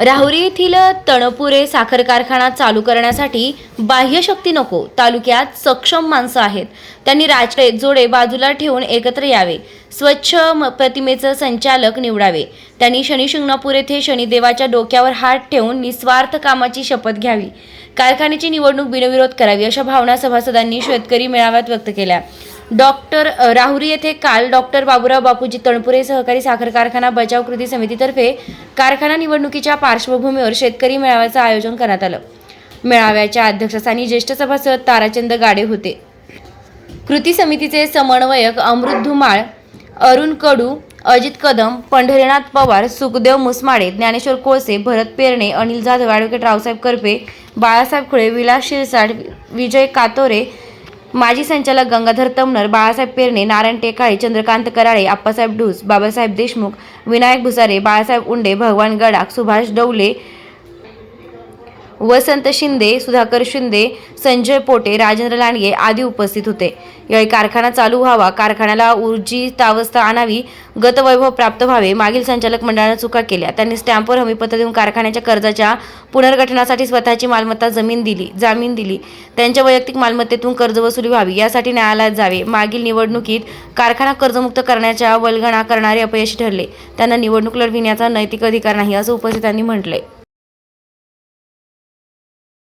राहुरी येथील तणपुरे साखर कारखाना चालू करण्यासाठी बाह्यशक्ती नको तालुक्यात सक्षम माणसं आहेत. त्यांनी राजकीय जोडे बाजूला ठेवून एकत्र यावे. स्वच्छ म- प्रतिमेचं संचालक निवडावे. त्यांनी शनी शिंगणापूर येथे शनिदेवाच्या डोक्यावर हात ठेवून निस्वार्थ कामाची शपथ घ्यावी. कारखान्याची निवडणूक बिनविरोध करावी अशा भावना सभासदांनी शेतकरी मेळाव्यात व्यक्त केल्या. डॉक्टर राहुरी येथे काल डॉक्टर बाबुराव बापूजी तणपुरे सहकारी साखर कारखाना बचाव कृती समितीतर्फे कारखाना निवडणुकीच्या पार्श्वभूमीवर शेतकरी मेळाव्याचं आयोजन करण्यात आलं. मेळाव्याच्या अध्यक्षस्थानी ज्येष्ठ सभासद ताराचंद गाडे होते. कृती समितीचे समन्वयक अमृत धुमाळ अरुण कडू अजित कदम पंढरीनाथ पवार सुखदेव मुसमाडे ज्ञानेश्वर कोळसे भरत पेरणे अनिल जाधव ॲडव्होकेट रावसाहेब करपे बाळासाहेब खुळे विलास शिरसाट विजय कातोरे माजी संचालक गंगाधर तमनर बाळासाहेब पेरणे नारायण टेकाळे चंद्रकांत कराळे आप्पासाहेब ढूस बाबासाहेब देशमुख विनायक भुसारे बाळासाहेब उंडे भगवान गडाख सुभाष डवले वसंत शिंदे सुधाकर शिंदे संजय पोटे राजेंद्र लांडगे आदी उपस्थित होते. यावेळी कारखाना चालू व्हावा कारखान्याला ऊर्जितावस्था आणावी गतवैभव प्राप्त व्हावे मागील संचालक मंडळानं चुका केल्या. त्यांनी स्टॅम्पवर हमीपत्र देऊन कारखान्याच्या कर्जाच्या पुनर्गठनासाठी स्वतःची मालमत्ता जमीन दिली जामीन दिली. त्यांच्या वैयक्तिक मालमत्तेतून कर्ज वसुली व्हावी यासाठी न्यायालयात जावे. मागील निवडणुकीत कारखाना कर्जमुक्त करण्याच्या वल्गणा करणारे अपयशी ठरले. त्यांना निवडणूक लढविण्याचा नैतिक अधिकार नाही असं उपस्थितांनी म्हटलंय.